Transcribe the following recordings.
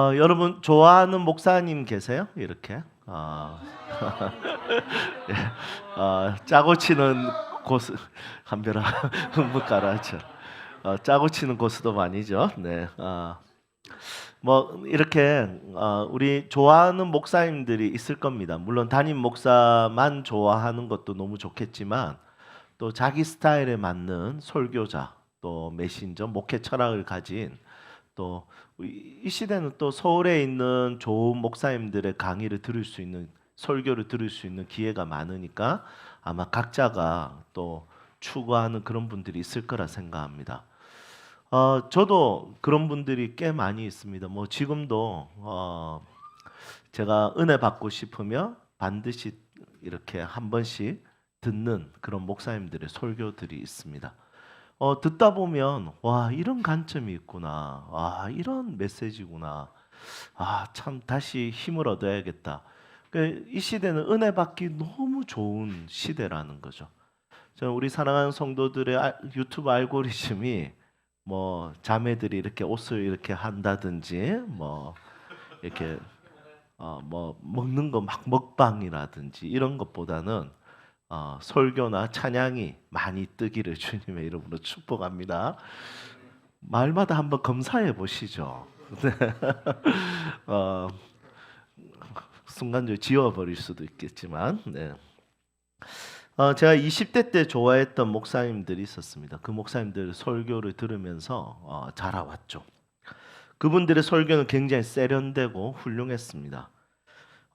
어, 여러분 좋아하는 목사님 계세요? 이렇게 어, 예. 어, 짜고 치는 고스 한별아 묵가라죠. 어, 짜고 치는 고스도 많이죠. 네. 어, 뭐 이렇게 어, 우리 좋아하는 목사님들이 있을 겁니다. 물론 담임 목사만 좋아하는 것도 너무 좋겠지만 또 자기 스타일에 맞는 설교자 또 메신저 목회 철학을 가진 또 이 시대는 또 서울에 있는 좋은 목사님들의 강의를 들을 수 있는 설교를 들을 수 있는 기회가 많으니까 아마 각자가 또 추구하는 그런 분들이 있을 거라 생각합니다. 어, 저도 그런 분들이 꽤 많이 있습니다. 뭐 지금도 어, 제가 은혜 받고 싶으면 반드시 이렇게 한 번씩 듣는 그런 목사님들의 설교들이 있습니다. 어, 듣다 보면 와 이런 관점이 있구나, 와 이런 메시지구나, 아 참 다시 힘을 얻어야겠다. 그, 이 시대는 은혜 받기 너무 좋은 시대라는 거죠. 우리 사랑하는 성도들의 아- 유튜브 알고리즘이 뭐 자매들이 이렇게 옷을 이렇게 한다든지 뭐 이렇게 어, 뭐 먹는 거 막 먹방이라든지 이런 것보다는 어, 설교나 찬양이 많이 뜨기를 주님의 이름으로 축복합니다. 말마다 한번 검사해 보시죠. 네. 어, 순간적으로 지워버릴 수도 있겠지만, 네. 어, 제가 20대 때 좋아했던 목사님들이 있었습니다. 그 목사님들 설교를 들으면서 어, 자라왔죠. 그분들의 설교는 굉장히 세련되고 훌륭했습니다.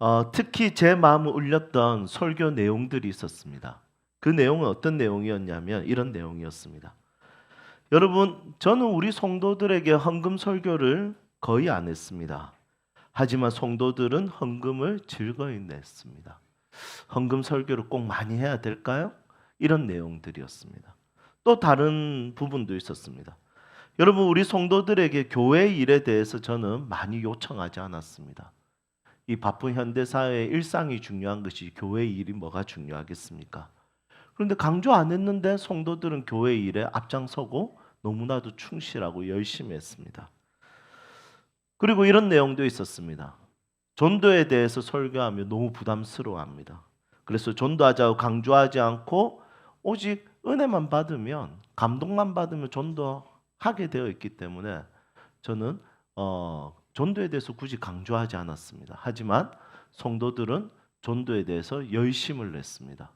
어, 특히 제 마음을 울렸던 설교 내용들이 있었습니다. 그 내용은 어떤 내용이었냐면 이런 내용이었습니다. 여러분, 저는 우리 성도들에게 헌금 설교를 거의 안 했습니다. 하지만 성도들은 헌금을 즐거이 냈습니다. 헌금 설교를 꼭 많이 해야 될까요? 이런 내용들이었습니다. 또 다른 부분도 있었습니다. 여러분, 우리 성도들에게 교회 일에 대해서 저는 많이 요청하지 않았습니다. 이 바쁜 현대 사회의 일상이 중요한 것이 교회 일이 뭐가 중요하겠습니까? 그런데 강조 안 했는데 성도들은 교회 일에 앞장서고 너무나도 충실하고 열심히 했습니다. 그리고 이런 내용도 있었습니다. 전도에 대해서 설교하며 너무 부담스러워합니다. 그래서 전도하자고 강조하지 않고 오직 은혜만 받으면 감동만 받으면 전도하게 되어 있기 때문에 저는 어, 전도에 대해서 굳이 강조하지 않았습니다. 하지만 성도들은 전도에 대해서 열심을 냈습니다.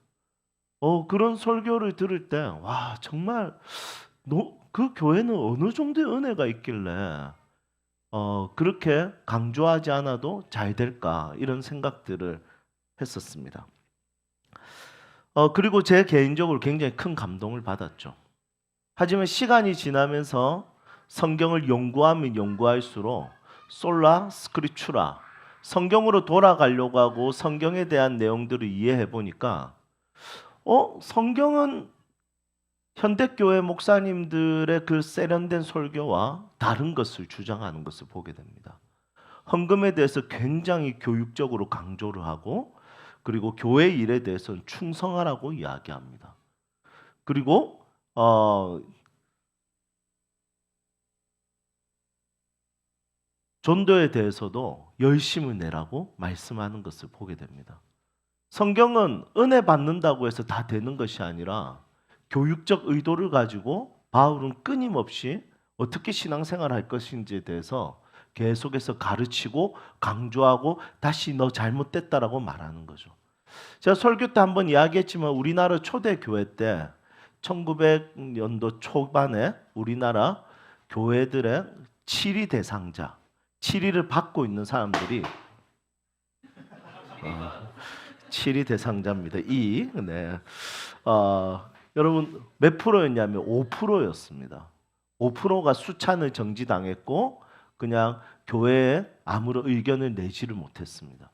어, 그런 설교를 들을 때, 와, 정말, 노, 그 교회는 어느 정도의 은혜가 있길래, 어, 그렇게 강조하지 않아도 잘 될까, 이런 생각들을 했었습니다. 어, 그리고 제 개인적으로 굉장히 큰 감동을 받았죠. 하지만 시간이 지나면서 성경을 연구하면 연구할수록 솔라 스크리추라 성경으로 돌아가려고 하고 성경에 대한 내용들을 이해해 보니까 어 성경은 현대교회 목사님들의 그 세련된 설교와 다른 것을 주장하는 것을 보게 됩니다. 헌금에 대해서 굉장히 교육적으로 강조를 하고 그리고 교회 일에 대해서는 충성하라고 이야기합니다. 그리고 어 전도에 대해서도 열심을 내라고 말씀하는 것을 보게 됩니다. 성경은 은혜 받는다고 해서 다 되는 것이 아니라 교육적 의도를 가지고 바울은 끊임없이 어떻게 신앙생활 할 것인지에 대해서 계속해서 가르치고 강조하고 다시 너 잘못됐다라고 말하는 거죠. 제가 설교 때 한번 이야기했지만 우리나라 초대 교회 때 1900년도 초반에 우리나라 교회들의 7위 대상자 7위를 받고 있는 사람들이 어, 7위 대상자입니다. 2. 네. 어, 여러분 몇 프로였냐면 5%였습니다. 5%가 수찬을 정지당했고 그냥 교회에 아무런 의견을 내지를 못했습니다.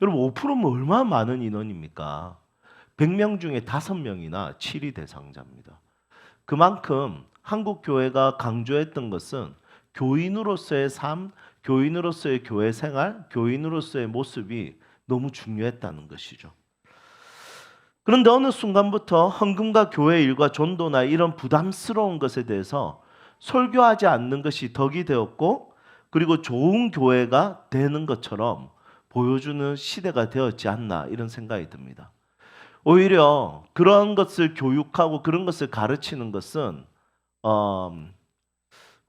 여러분 5%면 얼마나 많은 인원입니까? 100명 중에 5명이나 7위 대상자입니다. 그만큼 한국 교회가 강조했던 것은 교인으로서의 삶, 교인으로서의 교회 생활, 교인으로서의 모습이 너무 중요했다는 것이죠. 그런데 어느 순간부터 헌금과 교회 일과 전도나 이런 부담스러운 것에 대해서 설교하지 않는 것이 덕이 되었고 그리고 좋은 교회가 되는 것처럼 보여주는 시대가 되었지 않나 이런 생각이 듭니다. 오히려 그런 것을 교육하고 그런 것을 가르치는 것은 어,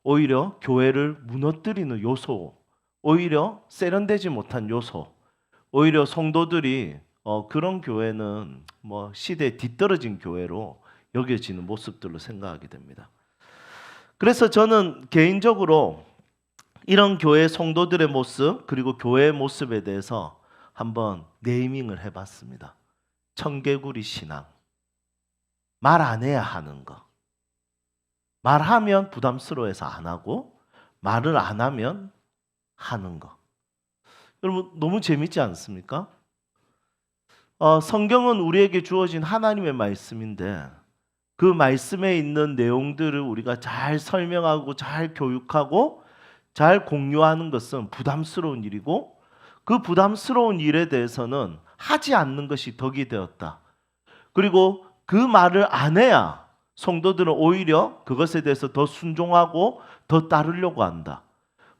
오히려 교회를 무너뜨리는 요소, 오히려 세련되지 못한 요소, 오히려 성도들이 어, 그런 교회는 뭐 시대에 뒤떨어진 교회로 여겨지는 모습들로 생각하게 됩니다. 그래서 저는 개인적으로 이런 교회 성도들의 모습 그리고 교회의 모습에 대해서 한번 네이밍을 해봤습니다. 청개구리 신앙. 말 안 해야 하는 거. 말하면 부담스러워해서 안 하고 말을 안 하면 하는 거. 여러분 너무 재밌지 않습니까? 어, 성경은 우리에게 주어진 하나님의 말씀인데 그 말씀에 있는 내용들을 우리가 잘 설명하고 잘 교육하고 잘 공유하는 것은 부담스러운 일이고 그 부담스러운 일에 대해서는 하지 않는 것이 덕이 되었다. 그리고 그 말을 안 해야 성도들은 오히려 그것에 대해서 더 순종하고 더 따르려고 한다.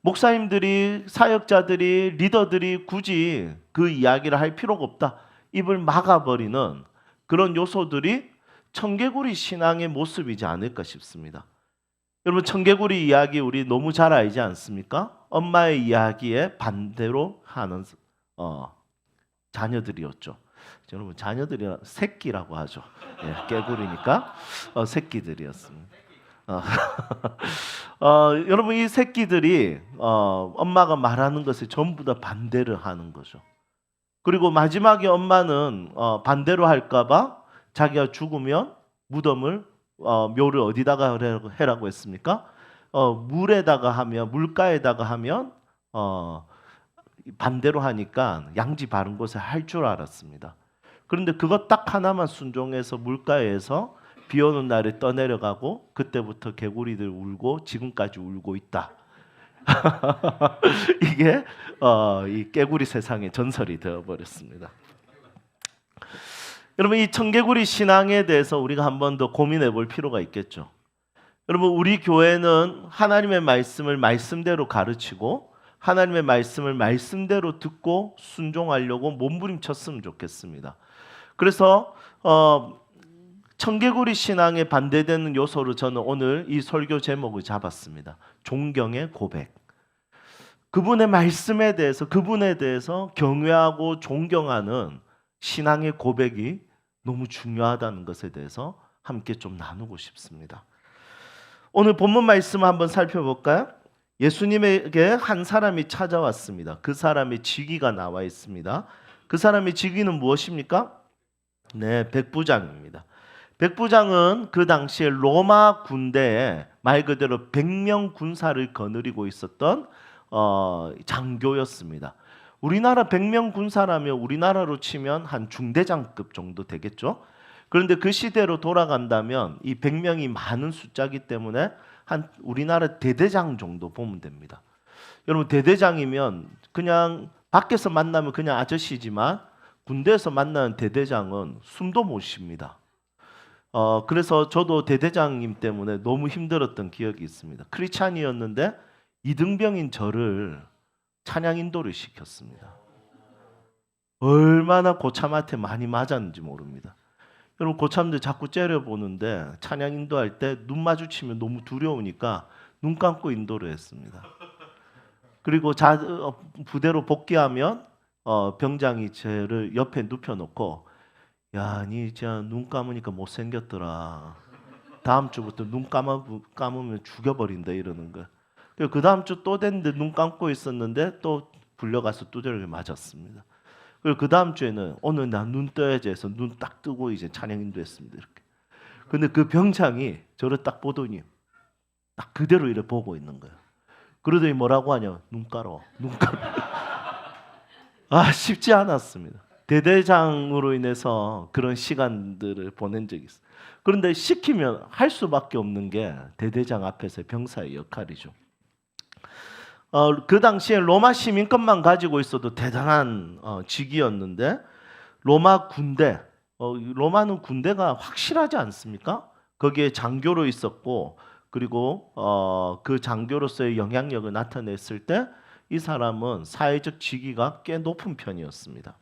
목사님들이 사역자들이 리더들이 굳이 그 이야기를 할 필요가 없다. 입을 막아버리는 그런 요소들이 청개구리 신앙의 모습이지 않을까 싶습니다. 여러분 청개구리 이야기 우리 너무 잘 알지 않습니까? 엄마의 이야기에 반대로 하는 어, 자녀들이었죠. 여러분 자녀들이 새끼라고 하죠. 예, 깨구리니까 어, 새끼들이었습니다. 어, 어, 여러분 이 새끼들이 어, 엄마가 말하는 것에 전부 다 반대를 하는 거죠. 그리고 마지막에 엄마는 어, 반대로 할까봐 자기가 죽으면 무덤을 어, 묘를 어디다가 해라고 했습니까? 어, 물에다가 하면 물가에다가 하면 어, 반대로 하니까 양지 바른 곳에 할 줄 알았습니다. 그런데 그것 딱 하나만 순종해서 물가에서 비 오는 날에 떠내려가고 그때부터 개구리들 울고 지금까지 울고 있다. 이게 어, 이 깨구리 세상의 전설이 되어 버렸습니다. 여러분 이 청개구리 신앙에 대해서 우리가 한 번 더 고민해 볼 필요가 있겠죠. 여러분 우리 교회는 하나님의 말씀을 말씀대로 가르치고 하나님의 말씀을 말씀대로 듣고 순종하려고 몸부림쳤으면 좋겠습니다. 그래서 어, 청개구리 신앙에 반대되는 요소로 저는 오늘 이 설교 제목을 잡았습니다. 존경의 고백. 그분의 말씀에 대해서 그분에 대해서 경외하고 존경하는 신앙의 고백이 너무 중요하다는 것에 대해서 함께 좀 나누고 싶습니다. 오늘 본문 말씀을 한번 살펴볼까요? 예수님에게 한 사람이 찾아왔습니다. 그 사람의 직위가 나와 있습니다. 그 사람의 직위는 무엇입니까? 네, 백부장입니다. 백부장은 그 당시에 로마 군대에 말 그대로 100명 군사를 거느리고 있었던 어, 장교였습니다. 우리나라 100명 군사라면 우리나라로 치면 한 중대장급 정도 되겠죠. 그런데 그 시대로 돌아간다면 이 100명이 많은 숫자기 때문에 한 우리나라 대대장 정도 보면 됩니다. 여러분 대대장이면 그냥 밖에서 만나면 그냥 아저씨지만 군대에서 만나는 대대장은 숨도 못 쉽니다. 어, 그래서 저도 대대장님 때문에 너무 힘들었던 기억이 있습니다. 크리스찬이었는데 이등병인 저를 찬양 인도를 시켰습니다. 얼마나 고참한테 많이 맞았는지 모릅니다. 여러분 고참들 자꾸 째려 보는데 찬양 인도할 때 눈 마주치면 너무 두려우니까 눈 감고 인도를 했습니다. 그리고 자, 어, 부대로 복귀하면 어, 병장이 저를 옆에 눕혀놓고 야, 니 진짜 눈 감으니까 못 생겼더라. 다음 주부터 눈 감아 감으면 죽여버린다 이러는 거. 그 다음 주 또 됐는데 눈 감고 있었는데 또 불려가서 두드려 맞았습니다. 그리고 그 다음 주에는 오늘 나 눈 떠야지 해서 눈 딱 뜨고 이제 찬양 인도했습니다. 이렇게. 근데 그 병장이 저를 딱 보더니 딱 그대로 이렇게 보고 있는 거예요. 그러더니 뭐라고 하냐? 눈 깔어. 눈 깔어. 아, 쉽지 않았습니다. 대대장으로 인해서 그런 시간들을 보낸 적이 있어요. 그런데 시키면 할 수밖에 없는 게 대대장 앞에서의 병사의 역할이죠. 어, 그 당시에 로마 시민권만 가지고 있어도 대단한 어, 직위였는데 로마 군대, 어, 로마는 군대가 확실하지 않습니까? 거기에 장교로 있었고 그리고 어, 그 장교로서의 영향력을 나타냈을 때 이 사람은 사회적 지위가 꽤 높은 편이었습니다.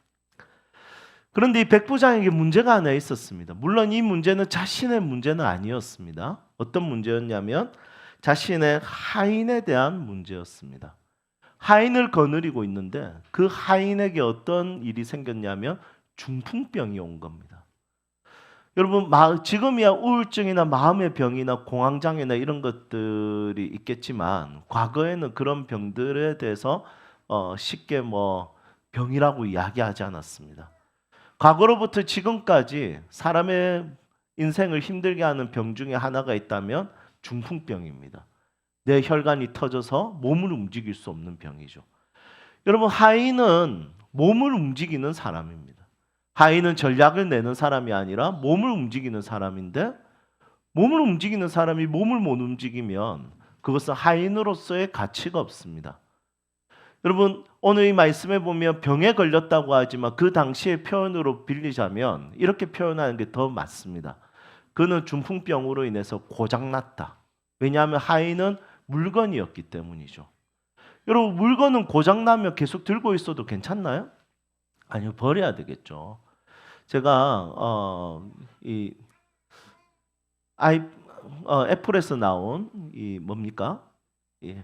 그런데 이 백부장에게 문제가 하나 있었습니다. 물론 이 문제는 자신의 문제는 아니었습니다. 어떤 문제였냐면 자신의 하인에 대한 문제였습니다. 하인을 거느리고 있는데 그 하인에게 어떤 일이 생겼냐면 중풍병이 온 겁니다. 여러분 마- 지금이야 우울증이나 마음의 병이나 공황장애나 이런 것들이 있겠지만 과거에는 그런 병들에 대해서 어, 쉽게 뭐 병이라고 이야기하지 않았습니다. 과거로부터 지금까지 사람의 인생을 힘들게 하는 병 중에 하나가 있다면 중풍병입니다. 내 혈관이 터져서 몸을 움직일 수 없는 병이죠. 여러분 하인은 몸을 움직이는 사람입니다. 하인은 전략을 내는 사람이 아니라 몸을 움직이는 사람인데 몸을 움직이는 사람이 몸을 못 움직이면 그것은 하인으로서의 가치가 없습니다. 여러분 오늘 이 말씀에 보면 병에 걸렸다고 하지만 그 당시의 표현으로 빌리자면 이렇게 표현하는 게 더 맞습니다. 그는 중풍병으로 인해서 고장났다. 왜냐하면 하인은 물건이었기 때문이죠. 여러분 물건은 고장나면 계속 들고 있어도 괜찮나요? 아니요 버려야 되겠죠. 제가 어, 이 아이 어, 애플에서 나온 이 뭡니까? 예.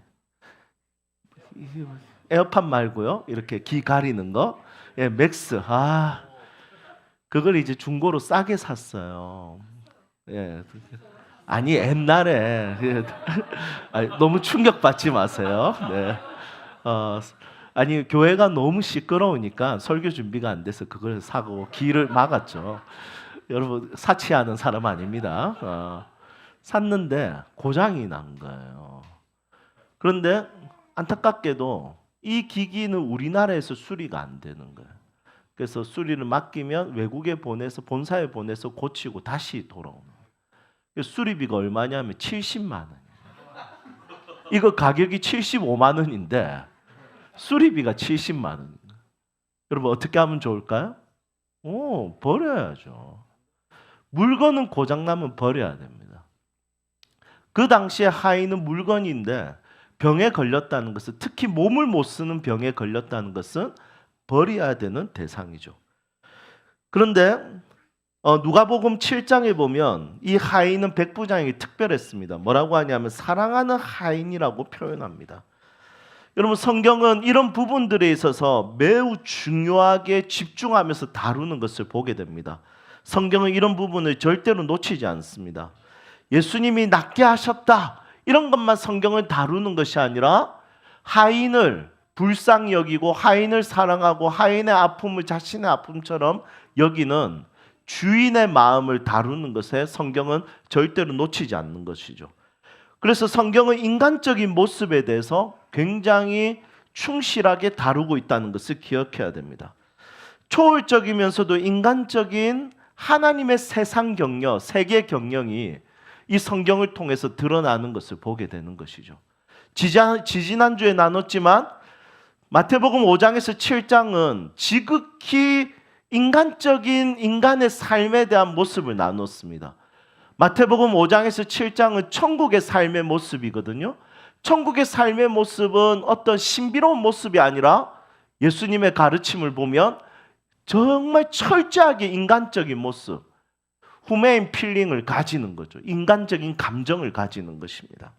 이 에어팟 말고요. 이렇게 귀 가리는 거. 예, 맥스. 아. 그걸 이제 중고로 싸게 샀어요. 예. 아니 옛날에 예. 아니, 너무 충격 받지 마세요. 네. 어, 아니 교회가 너무 시끄러우니까 설교 준비가 안 돼서 그걸 사고 길을 막았죠. 여러분 사치하는 사람 아닙니다. 어, 샀는데 고장이 난 거예요. 그런데 안타깝게도 이 기기는 우리나라에서 수리가 안 되는 거예요. 그래서 수리를 맡기면 외국에 보내서 본사에 보내서 고치고 다시. 그래서 수리비가 얼마냐면 70만 원이에요. 이거 가격이 75만 원인데 수리비가 70만 원. 여러분 어떻게 하면 좋을까요? 오, 버려야죠. 물건은 고장 나면 버려야 됩니다. 그 당시에 하인은 물건인데 병에 걸렸다는 것은 특히 몸을 못 쓰는 병에 걸렸다는 것은 버려야 되는 대상이죠. 그런데 어, 누가복음 7장에 보면 이 하인은 백부장에게 특별했습니다. 뭐라고 하냐면 사랑하는 하인이라고 표현합니다. 여러분 성경은 이런 부분들에 있어서 매우 중요하게 집중하면서 다루는 것을 보게 됩니다. 성경은 이런 부분을 절대로 놓치지 않습니다. 예수님이 낫게 하셨다. 이런 것만 성경을 다루는 것이 아니라 하인을 불쌍히 여기고 하인을 사랑하고 하인의 아픔을 자신의 아픔처럼 여기는 주인의 마음을 다루는 것에 성경은 절대로 놓치지 않는 것이죠. 그래서 성경은 인간적인 모습에 대해서 굉장히 충실하게 다루고 있다는 것을 기억해야 됩니다. 초월적이면서도 인간적인 하나님의 세상 경력, 세계 경영이 이 성경을 통해서 드러나는 것을 보게 되는 것이죠. 지지난, 지지난주에 나눴지만 마태복음 5장에서 7장은 지극히 인간적인 인간의 삶에 대한 모습을 나눴습니다. 마태복음 5장에서 7장은 천국의 삶의 모습이거든요. 천국의 삶의 모습은 어떤 신비로운 모습이 아니라 예수님의 가르침을 보면 정말 철저하게 인간적인 모습, 후메인 필링을 가지는 거죠. 인간적인 감정을 가지는 것입니다.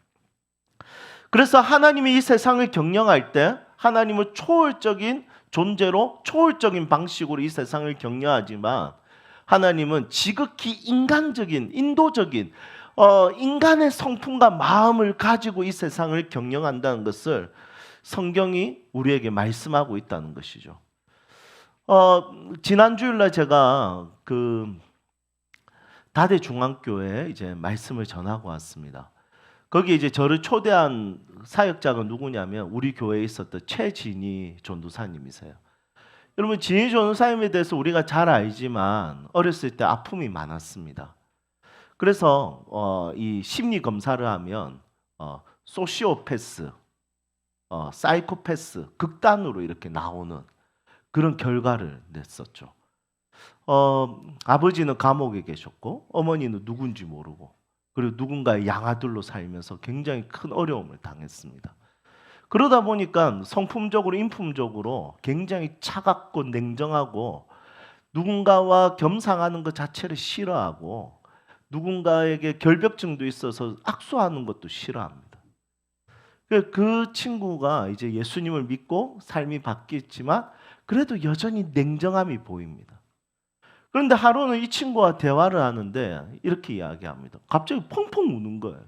그래서 하나님이 이 세상을 경영할 때 하나님은 초월적인 존재로 초월적인 방식으로 이 세상을 격려하지만 하나님은 지극히 인간적인 인도적인 어, 인간의 성품과 마음을 가지고 이 세상을 경영한다는 것을 성경이 우리에게 말씀하고 있다는 것이죠. 어, 지난 주일날 제가 그 다대 중앙교회 이제 말씀을 전하고 왔습니다. 거기 이제 저를 초대한 사역자가 누구냐면 우리 교회에 있었던 최진희 전도사님이세요. 여러분 진희 전도사님에 대해서 우리가 잘 알지만 어렸을 때 아픔이 많았습니다. 그래서 어, 이 심리 검사를 하면 어, 소시오패스, 어, 사이코패스 극단으로 이렇게 나오는 그런 결과를 냈었죠. 어, 아버지는 감옥에 계셨고 어머니는 누군지 모르고 그리고 누군가의 양아들로 살면서 굉장히 큰 어려움을 당했습니다. 그러다 보니까 성품적으로 인품적으로 굉장히 차갑고 냉정하고 누군가와 겸상하는 것 자체를 싫어하고 누군가에게 결벽증도 있어서 악수하는 것도 싫어합니다. 그- 그 친구가 이제 예수님을 믿고 삶이 바뀌었지만 그래도 여전히 냉정함이 보입니다. 그런데 하루는 이 친구와 대화를 하는데 이렇게 이야기합니다. 갑자기 펑펑 우는 거예요.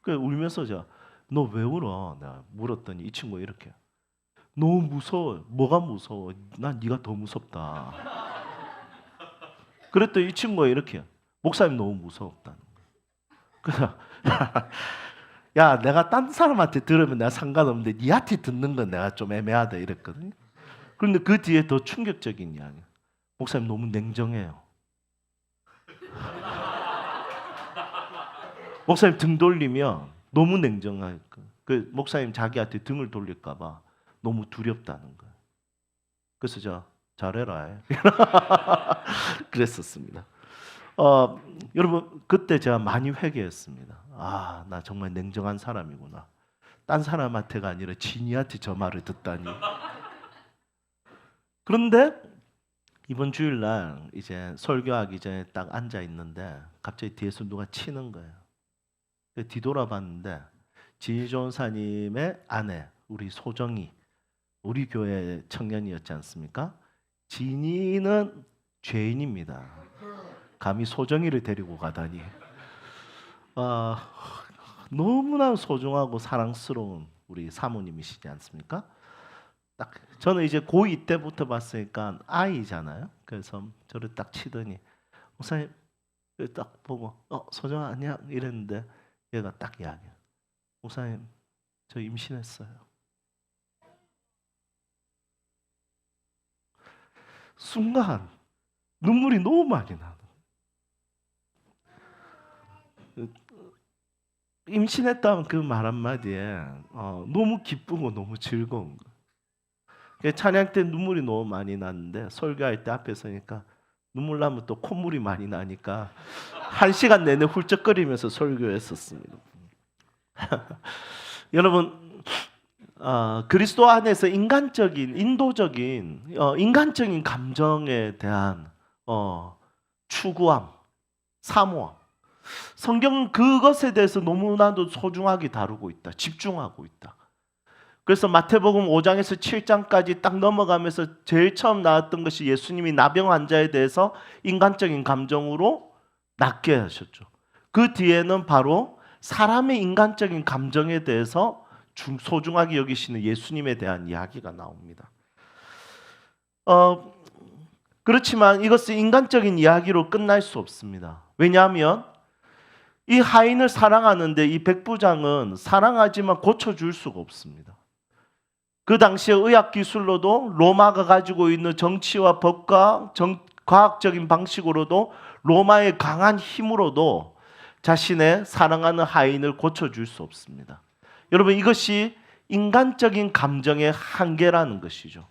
그 울면서 제가 너 왜 울어? 내가 물었더니 이 친구가 이렇게 너무 무서워. 뭐가 무서워? 난 네가 더 무섭다. 그랬더니 이 친구가 이렇게 목사님 너무 무섭다는 거예요. 야 내가 딴 사람한테 들으면 내가 상관없는데 니한테 듣는 건 내가 좀 애매하다 이랬거든요. 그런데 그 뒤에 더 충격적인 이야기. 목사님 너무 냉정해요. 목사님 등 돌리면 너무 거. 그 목사님 자기한테 등을 돌릴까봐 너무 두렵다는 거예요. 그래서 저 잘해라. 그랬었습니다. 어, 여러분 그때 제가 많이 회개했습니다. 아, 나 정말 냉정한 사람이구나. 딴 사람한테가 아니라 진이한테 저 말을 듣다니. 그런데 이번 주일날 이제 설교하기 전에 딱 앉아 있는데 갑자기 뒤에서 누가 치는 거예요. 뒤돌아봤는데 진희 전사님의 아내 우리 소정이 우리 교회 청년이었지 않습니까? 진이는 죄인입니다. 감히 소정이를 데리고 가다니. 아, 너무나 소중하고 사랑스러운 우리 사모님이시지 않습니까? 딱 저는 이제 고2 때부터 봤으니까 아이잖아요. 그래서 저를 딱 치더니 목사님 그딱 보고 어 소정아 아니야 이랬는데 얘가 딱 이야기해. 목사님 저 임신했어요. 순간 눈물이 너무 많이 나는. 그, 임신했다는 그 말 한마디에 어, 너무 기쁘고 너무 즐거운 거. 그 찬양 때 눈물이 너무 많이 났는데 설교할 때 앞에 서니까 눈물 나면 또 콧물이 많이 나니까 한 시간 내내 훌쩍거리면서 설교했었습니다. 여러분 어, 그리스도 안에서 인간적인 인도적인 어, 인간적인 감정에 대한 어, 추구함, 사모함. 성경은 그것에 대해서 너무나도 소중하게 다루고 있다. 집중하고 있다. 그래서 마태복음 5장에서 7장까지 딱 넘어가면서 제일 처음 나왔던 것이 예수님이 나병 환자에 대해서 인간적인 감정으로 낫게 하셨죠. 그 뒤에는 바로 사람의 인간적인 감정에 대해서 중- 소중하게 여기시는 예수님에 대한 이야기가 나옵니다. 어, 그렇지만 이것은 인간적인 이야기로 끝날 수 없습니다. 왜냐하면 이 하인을 사랑하는데 이 백부장은 사랑하지만 고쳐줄 수가 없습니다. 그 당시에 의학 기술로도 로마가 가지고 있는 정치와 법과 정- 과학적인 방식으로도 로마의 강한 힘으로도 자신의 사랑하는 하인을 고쳐줄 수 없습니다. 여러분 이것이 인간적인 감정의 한계라는 것이죠.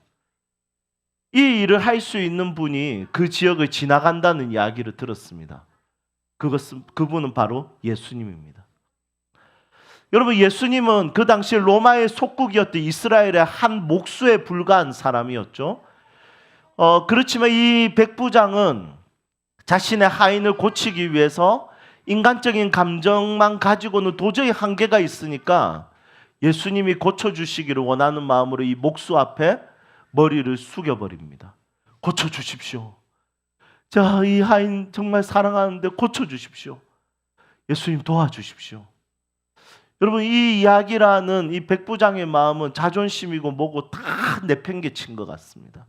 이 일을 할 수 있는 분이 그 지역을 지나간다는 이야기를 들었습니다. 그것은 그분은 바로 예수님입니다. 여러분 예수님은 그 당시 로마의 속국이었던 이스라엘의 한 목수에 불과한 사람이었죠. 어, 그렇지만 이 백부장은 자신의 하인을 고치기 위해서 인간적인 감정만 가지고는 도저히 한계가 있으니까 예수님이 고쳐주시기를 원하는 마음으로 이 목수 앞에 머리를 숙여버립니다. 고쳐주십시오. 자, 이 하인 정말 사랑하는데 고쳐주십시오. 예수님 도와주십시오. 여러분 이 이야기라는 이 백부장의 마음은 자존심이고 뭐고 다 내팽개친 것 같습니다.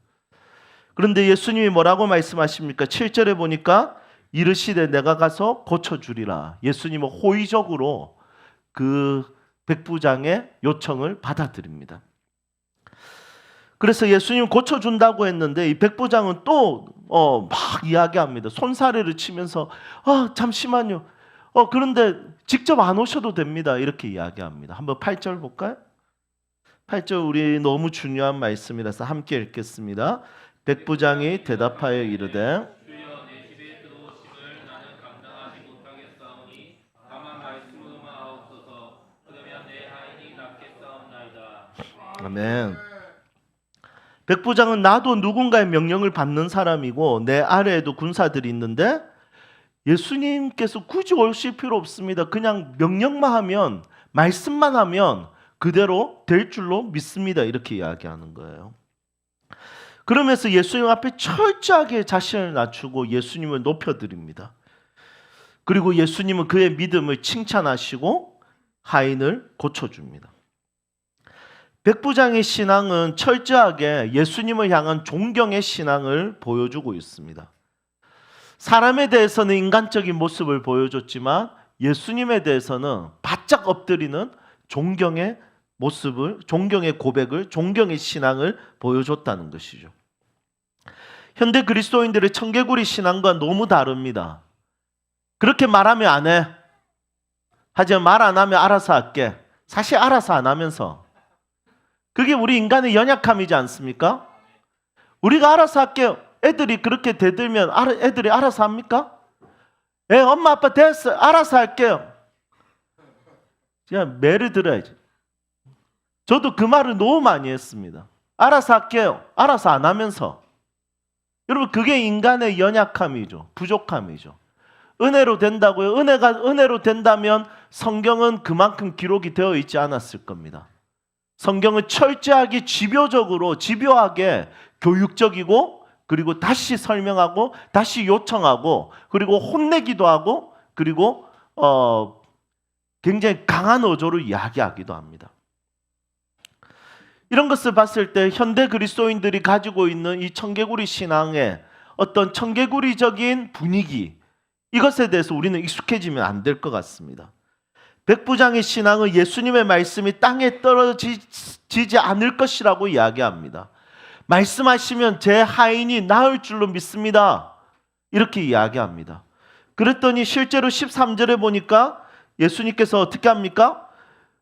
그런데 예수님이 뭐라고 말씀하십니까? 7절에 보니까 이르시되 내가 가서 고쳐주리라. 예수님은 호의적으로 그 백부장의 요청을 받아들입니다. 그래서 예수님 고쳐준다고 했는데 이 백부장은 또 어 막 이야기합니다. 손사래를 치면서 아 잠시만요. 어 그런데 직접 안 오셔도 됩니다. 이렇게 이야기합니다. 한번 8절 볼까요? 8절 우리 너무 중요한 말씀이라서 함께 읽겠습니다. 백부장이 대답하여 이르되 아멘. 백부장은 나도 누군가의 명령을 받는 사람이고 내 아래에도 군사들이 있는데 예수님께서 굳이 오실 필요 없습니다. 그냥 명령만 하면 말씀만 하면 그대로 될 줄로 믿습니다. 이렇게 이야기하는 거예요. 그러면서 예수님 앞에 철저하게 자신을 낮추고 예수님을 높여드립니다. 그리고 예수님은 그의 믿음을 칭찬하시고 하인을 고쳐줍니다. 백부장의 신앙은 철저하게 예수님을 향한 존경의 신앙을 보여주고 있습니다. 사람에 대해서는 인간적인 모습을 보여줬지만 예수님에 대해서는 바짝 엎드리는 존경의 모습을, 존경의 고백을, 존경의 신앙을 보여줬다는 것이죠. 현대 그리스도인들의 청개구리 신앙과 너무 다릅니다. 그렇게 말하면 안 해. 하지만 말 안 하면 알아서 할게. 사실 알아서 안 하면서. 그게 우리 인간의 연약함이지 않습니까? 우리가 알아서 할게요. 애들이 그렇게 대들면 애들이 알아서 합니까? 예, 엄마 아빠 됐어. 알아서 할게요. 그냥 매를 들어야지. 저도 그 말을 너무 많이 했습니다. 알아서 할게요. 알아서 안 하면서. 여러분 그게 인간의 연약함이죠. 부족함이죠. 은혜로 된다고요. 은혜가 은혜로 된다면 성경은 그만큼 기록이 되어 있지 않았을 겁니다. 성경은 철저하게 집요적으로 집요하게 교육적이고 그리고 다시 설명하고 다시 요청하고 그리고 혼내기도 하고 그리고 어 굉장히 강한 어조로 이야기하기도 합니다. 이런 것을 봤을 때 현대 그리스도인들이 가지고 있는 이 청개구리 신앙의 어떤 청개구리적인 분위기 이것에 대해서 우리는 익숙해지면 안 될 것 같습니다. 백부장의 신앙은 예수님의 말씀이 땅에 떨어지지 않을 것이라고 이야기합니다. 말씀하시면 제 하인이 나을 줄로 믿습니다. 이렇게 이야기합니다. 그랬더니 실제로 13절에 보니까 예수님께서 어떻게 합니까?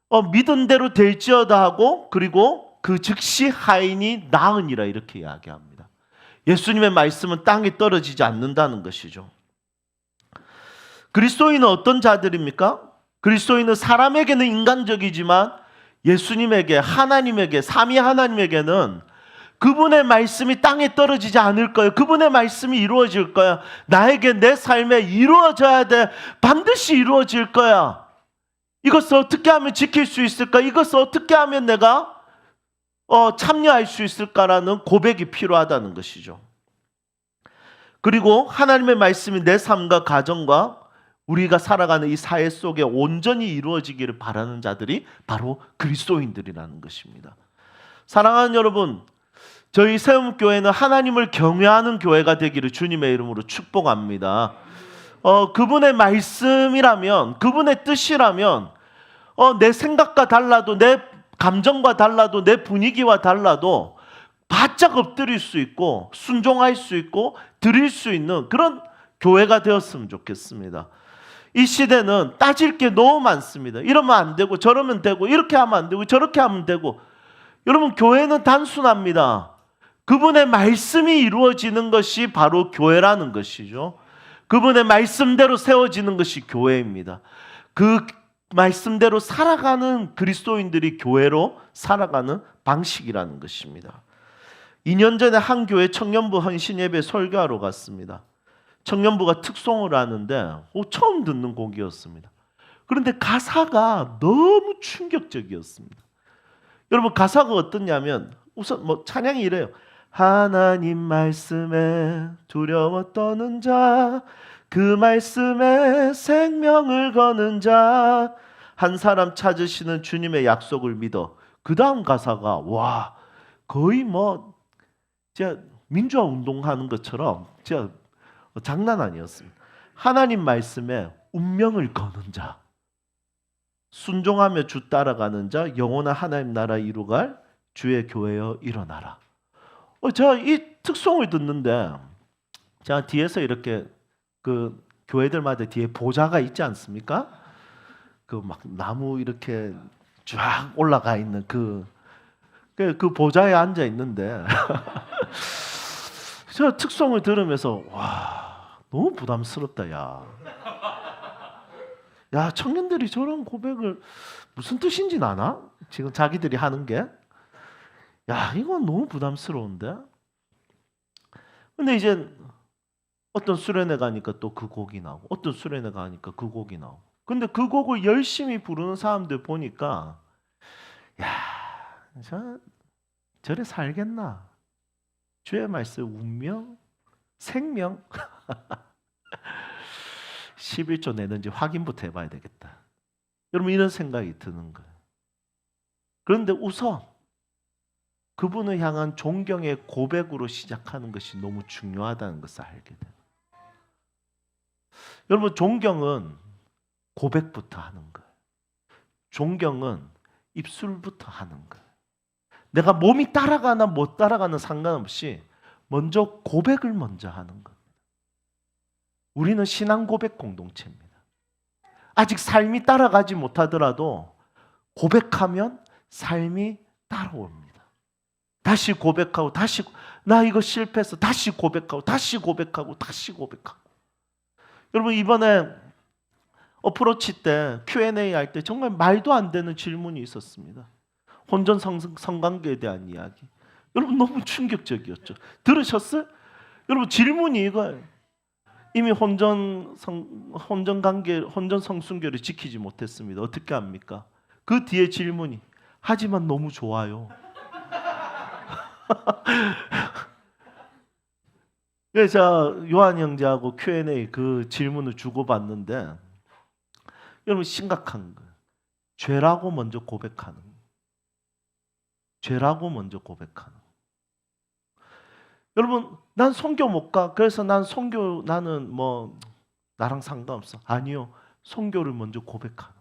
어, 믿은 대로 될지어다 하고 그리고 그 즉시 하인이 나으니라 이렇게 이야기합니다. 예수님의 말씀은 땅에 떨어지지 않는다는 것이죠. 그리스도인은 어떤 자들입니까? 그리스도인은 사람에게는 인간적이지만 예수님에게 하나님에게 삼위 하나님에게는 그분의 말씀이 땅에 떨어지지 않을 거예요. 그분의 말씀이 이루어질 거야. 나에게 내 삶에 이루어져야 돼. 반드시 이루어질 거야. 이것을 어떻게 하면 지킬 수 있을까? 이것을 어떻게 하면 내가 어, 참여할 수 있을까라는 고백이 필요하다는 것이죠. 그리고 하나님의 말씀이 내 삶과 가정과 우리가 살아가는 이 사회 속에 온전히 이루어지기를 바라는 자들이 바로 그리스도인들이라는 것입니다. 사랑하는 여러분, 저희 세움교회는 하나님을 경외하는 교회가 되기를 주님의 이름으로 축복합니다. 어, 그분의 말씀이라면, 그분의 뜻이라면, 어, 내 생각과 달라도, 내 감정과 달라도, 내 분위기와 달라도, 바짝 엎드릴 수 있고, 순종할 수 있고, 드릴 수 있는 그런 교회가 되었으면 좋겠습니다. 이 시대는 따질 게 너무 많습니다. 이러면 안 되고, 저러면 되고, 이렇게 하면 안 되고, 저렇게 하면 되고. 여러분, 교회는 단순합니다. 그분의 말씀이 이루어지는 것이 바로 교회라는 것이죠. 그분의 말씀대로 세워지는 것이 교회입니다. 그 말씀대로 살아가는 그리스도인들이 교회로 살아가는 방식이라는 것입니다. 2년 전에 한 교회 청년부 헌신 예배 설교하러 갔습니다. 청년부가 특송을 하는데 오, 처음 듣는 곡이었습니다. 그런데 가사가 너무 충격적이었습니다. 여러분 가사가 어떻냐면 우선 뭐 찬양이 이래요. 하나님 말씀에 두려워 떠는 자, 그 말씀에 생명을 거는 자, 한 사람 찾으시는 주님의 약속을 믿어. 그 다음 가사가 와 거의 뭐 진짜 민주화 운동하는 것처럼 진짜 장난 아니었습니다. 하나님 말씀에 운명을 거는 자, 순종하며 주 따라가는 자, 영원한 하나님 나라 이루갈 주의 교회여 일어나라. 어, 제가 이 특송을 듣는데 제가 뒤에서 이렇게 그 교회들마다 뒤에 보좌가 있지 않습니까? 그 막 나무 이렇게 쫙 올라가 있는 그, 그, 그 보좌에 앉아 있는데 제가 특송을 들으면서 와 너무 부담스럽다 야. 야 청년들이 저런 고백을 무슨 뜻인지 아나? 지금 자기들이 하는 게 야, 이건 너무 부담스러운데. 근데 이제 어떤 수련회 가니까 또 그 곡이 나오고 어떤 수련회 가니까 그 곡이 나오고. 근데 그 곡을 열심히 부르는 사람들 보니까 야, 저 저래 살겠나? 주의 말씀 운명, 생명 11조 내는지 확인부터 해봐야 되겠다. 여러분 이런 생각이 드는 거예요. 그런데 우선 그분을 향한 존경의 고백으로 시작하는 것이 너무 중요하다는 것을 알게 돼요. 여러분 존경은 고백부터 하는 거예요. 존경은 입술부터 하는 거예요. 내가 몸이 따라가나 못 따라가는 상관없이 먼저 고백을 먼저 하는 겁니다. 우리는 신앙 고백 공동체입니다. 아직 삶이 따라가지 못하더라도 고백하면 삶이 따라옵니다. 다시 고백하고 다시 나 이거 실패했어. 다시 고백하고 다시 고백하고 다시 고백하고. 여러분 이번에 어프로치 때 Q&A 할 때 정말 말도 안 되는 질문이 있었습니다. 혼전 성, 성관계에 대한 이야기. 여러분 너무 충격적이었죠. 들으셨어요? 여러분 질문이 이거예요. 이미 혼전 성 혼전 관계 혼전 성순교를 지키지 못했습니다. 어떻게 합니까? 그 뒤에 질문이 하지만 너무 좋아요. 그래서 요한 형제하고 Q&A 그 질문을 주고받는데 여러분 심각한 거예요. 죄라고 먼저 고백하는. 죄라고 먼저 고백하는. 여러분 난 선교 못 가. 그래서 난 선교 나는 뭐 나랑 상관없어. 아니요. 선교를 먼저 고백하는.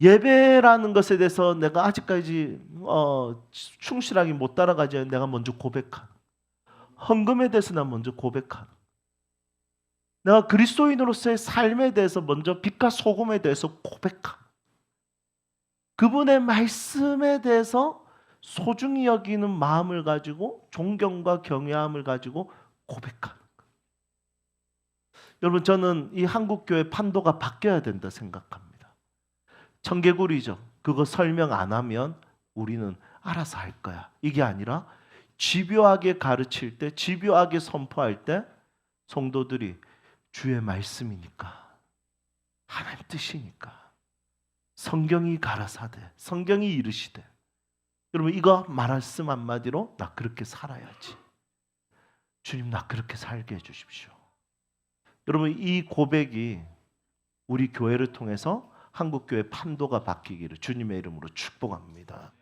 예배라는 것에 대해서 내가 아직까지 어, 충실하게 못 따라가지 내가 먼저 고백하는. 헌금에 대해서 난 먼저 고백하는. 내가 그리스도인으로서의 삶에 대해서 먼저 빛과 소금에 대해서 고백하는. 그분의 말씀에 대해서 소중히 여기는 마음을 가지고 존경과 경외함을 가지고 고백하는 것. 여러분 저는 이 한국 교회 판도가 바뀌어야 된다 생각합니다. 청개구리죠. 그거 설명 안 하면 우리는 알아서 할 거야. 이게 아니라 집요하게 가르칠 때, 집요하게 선포할 때 성도들이 주의 말씀이니까 하나님 뜻이니까 성경이 가라사대, 성경이 이르시되 여러분 이거 말씀 한마디로 나 그렇게 살아야지. 주님 나 그렇게 살게 해주십시오. 여러분 이 고백이 우리 교회를 통해서 한국 교회 판도가 바뀌기를 주님의 이름으로 축복합니다.